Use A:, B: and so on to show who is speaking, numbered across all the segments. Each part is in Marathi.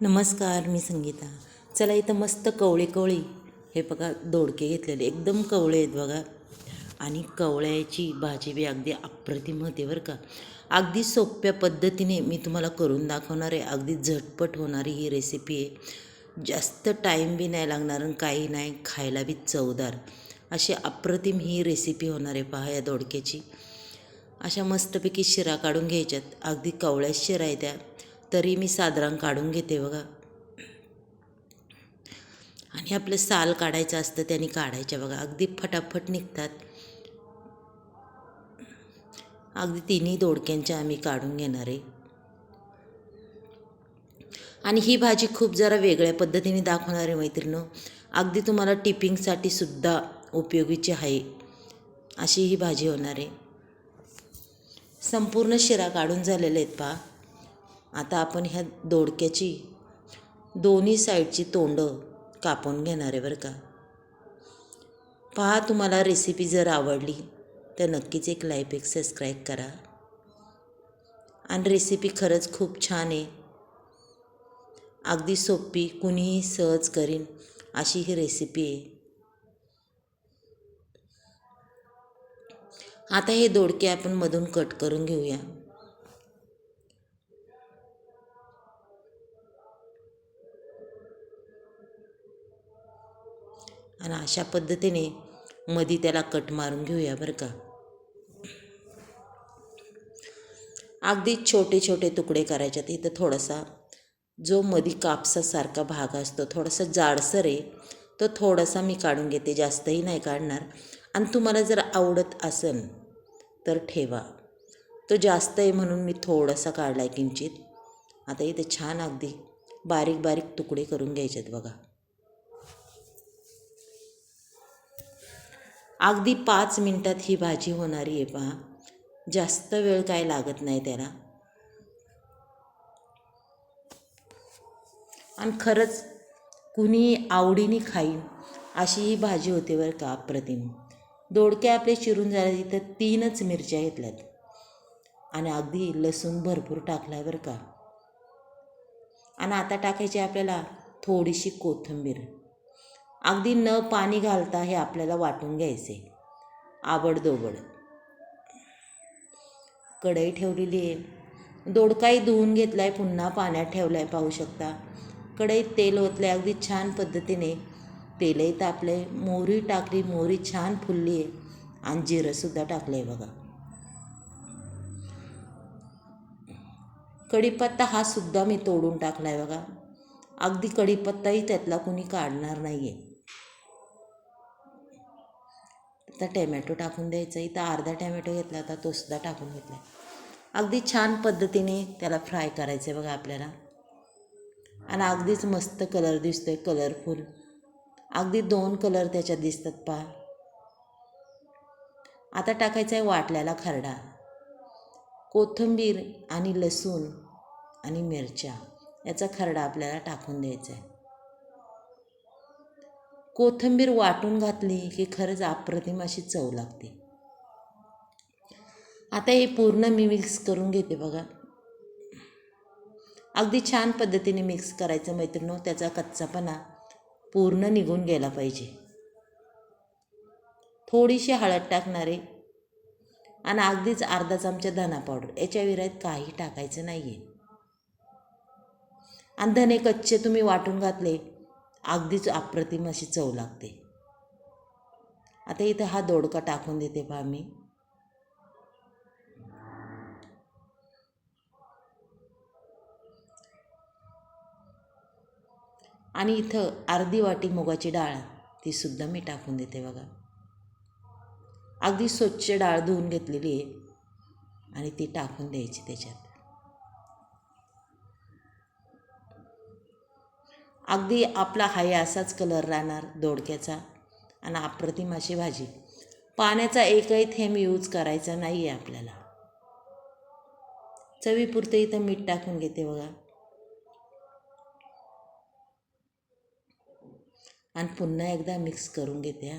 A: नमस्कार मी संगीता. चला इथं मस्त कवळी कवळी हे बघा दोडके घेतलेले. एकदम कवळे आहेत बघा. आणि कवळ्याची भाजी बी अगदी अप्रतिम होते बरं का. अगदी सोप्या पद्धतीने मी तुम्हाला करून दाखवणार आहे. अगदी झटपट होणारी ही रेसिपी आहे. जास्त टाईम बी नाही लागणार आणि काही नाही खायला बी चवदार. अशी अप्रतिम ही रेसिपी होणार आहे पहा या दोडक्याची. अशा मस्तपैकी शिरा काढून घ्यायच्यात. अगदी कवळ्या शिरा आहे त्या. तरी मी साधारण काढून घेते बघा. आणि आपलं साल काढायचं असतं त्यांनी काढायच्या बघा. अगदी फटाफट निघतात. अगदी तिन्ही दोडक्यांच्या आम्ही काढून घेणार आहे. आणि ही भाजी खूप जरा वेगळ्या पद्धतीने दाखवणार आहे मैत्रिणं. अगदी तुम्हाला टिपिंगसाठी सुद्धा उपयोगीची आहे. अशी ही भाजी होणार आहे. संपूर्ण शिरा काढून झालेले आहेत पहा. आता आपण ह्या दोडक्याची दोन्ही साईडची तोंडं कापून घेणार आहे बरं का. पहा तुम्हाला रेसिपी जर आवडली तर नक्कीच एक लाईक एक सबस्क्राईब करा. आणि रेसिपी खरंच खूप छान आहे. अगदी सोपी कुणीही सहज करीन अशी ही रेसिपी आहे. आता हे दोडके आपण मधून कट करून घेऊया. आणि अशा पद्धतीने मधी त्याला कट मारून घेऊया बरं का. अगदी छोटे छोटे तुकडे करायचे. इथं थोडासा जो मधी कापसासारखा भाग असतो थोडासा जाडसर आहे तो थोडासा मी काढून घेते. जास्तही नाही काढणार. आणि तुम्हाला जर आवडत असेल तर ठेवा. तो जास्त आहे म्हणून मी थोडासा काढला आहे किंचित. आता इथे छान अगदी बारीक बारीक तुकडे करून घ्यायचेत बघा. अगदी पाच मिनटात ही भाजी होणारी आहे पहा. जास्त वेळ काय लागत नाही त्याला. आणि खरंच कुणी आवडीने खाईन अशी ही भाजी होते बरं का अप्रतिम. दोडके आपले चिरून झाले तिथं तीनच मिरच्या घेतल्यात. आणि अगदी लसूण भरपूर टाकला आहे बरं का. आणि आता टाकायची आपल्याला थोडीशी कोथिंबीर. अगदी न पाणी घालता हे आपल्याला वाटून घ्यायचे. आवडदोबड कढई ठेवलेली आहे. दोडकाही धुवून घेतला आहे पुन्हा पाण्यात ठेवला आहे पाहू शकता. कढईत तेल ओतलं अगदी छान पद्धतीने. तेलही तापले मोहरी टाकली मोहरी छान फुलली आहे. आणि जिरंसुद्धा टाकलं आहे बघा. कढीपत्ता हा सुद्धा मी तोडून टाकला आहे बघा. अगदी कढीपत्ताही त्यातला कुणी काढणार नाही आहे आता टॅमॅटो टाकून द्यायचा इथं अर्धा टॅमॅटो घेतला होता तो सुद्धा टाकून घेतला. अगदी छान पद्धतीने त्याला फ्राय करायचं आहे बघा आपल्याला. आणि अगदीच मस्त कलर दिसतोय कलरफुल अगदी दोन कलर त्याच्यात दिसतात पहा. आता टाकायचा आहे वाटल्याला खरडा. कोथिंबीर आणि लसूण आणि मिरच्या. याचा खरडा आपल्याला टाकून द्यायचा आहे कोथिंबीर वाटून घातली की खरंच अप्रतिम अशी चव लागते. आता हे पूर्ण मी मिक्स करून घेते बघा. अगदी छान पद्धतीने मिक्स करायचं मैत्रिणी त्याचा कच्चापणा पूर्ण निघून गेला पाहिजे. थोडीशी हळद टाकणारे आणि अगदीच अर्धा चमचा धना पावडर याच्या विरायत काही टाकायचं नाही आहे आणि धने कच्चे तुम्ही वाटून घातले अगदीच अप्रतिम अशी चव लागते. आता इथं हा दोडका टाकून देते पहा मी. आणि इथं अर्धी वाटी मुगाची डाळ ती सुद्धा मी टाकून देते बघा. अगदी स्वच्छ डाळ धुवून घेतलेली आहे. आणि ती टाकून द्यायची त्याच्यात. अगदी आपला हाय असाच कलर राहणार दोडक्याचा. आणि अप्रतिम अशी भाजी. पाण्याचा एकही थेंब यूज करायचा नाही आहे आपल्याला. चवीपुरतं इथं मीठ टाकून घेते बघा. आणि पुन्हा एकदा मिक्स करून घेते हा.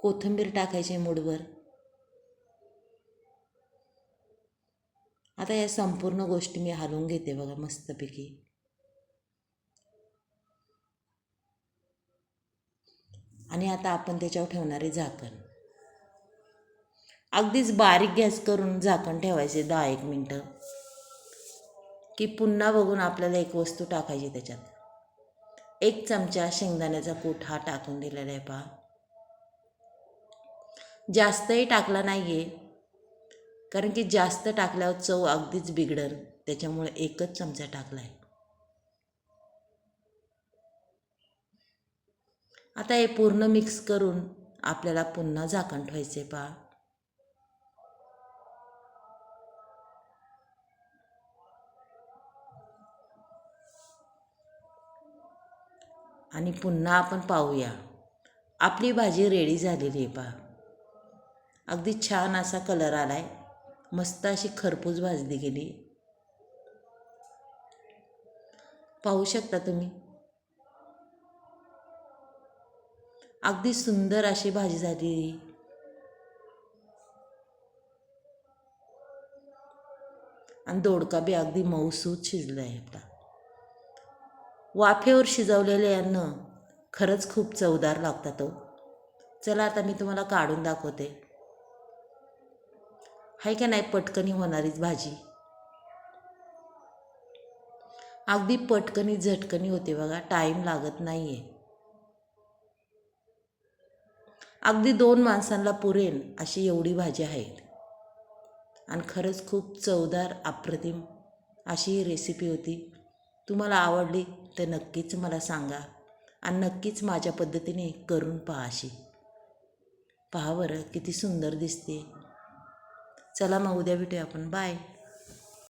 A: कोथिंबीर टाकायची मूडवर आता या संपूर्ण गोष्टी मी हलवून घेते बघा मस्तपैकी. आणि आता आपण त्याच्यावर ठेवणारे झाकण. अगदीच बारीक गॅस करून झाकण ठेवायचे दहा एक मिनटं. की पुन्हा बघून आपल्याला एक वस्तू टाकायची त्याच्यात. एक चमचा शेंगदाण्याचा कूट हा टाकून दिलेला आहे पहा. जास्तही टाकला नाही आहे कारण की जास्त टाकल्यावर चव अगदीच बिघडल त्याच्यामुळे एकच चमचा टाकला आहे आता हे पूर्ण मिक्स करून आपल्याला पुन्हा झाकण ठेवायचे पहा. आणि पुन्हा आपण पाहूया. आपली भाजी रेडी झालेली आहे पहा. अगदी छान असा कलर आला आहे मस्त अशी खरपूस भाजली गेली. पाहू शकता तुम्ही? अगदी सुंदर अशी भाजी झाली. आणि दोडका बी अगदी मऊसूत शिजला आहे आपला वाफेवर शिजवलेले अन्न खरंच खूप चवदार लागतात हो. चला आता मी तुम्हाला काढून दाखवते. आहे का नाही पटकनी होणारीच भाजी. अगदी पटकनी झटकनी होते बघा टाईम लागत नाही आहे अगदी दोन माणसांना पुरेल अशी एवढी भाजी आहे आणि खरंच खूप चवदार अप्रतिम अशी ही रेसिपी होती. तुम्हाला आवडली तर नक्कीच मला सांगा आणि नक्कीच माझ्या पद्धतीने करून पहा अशी. पहा बरं किती सुंदर दिसते. चला मग उद्या भेटूया आपण. बाय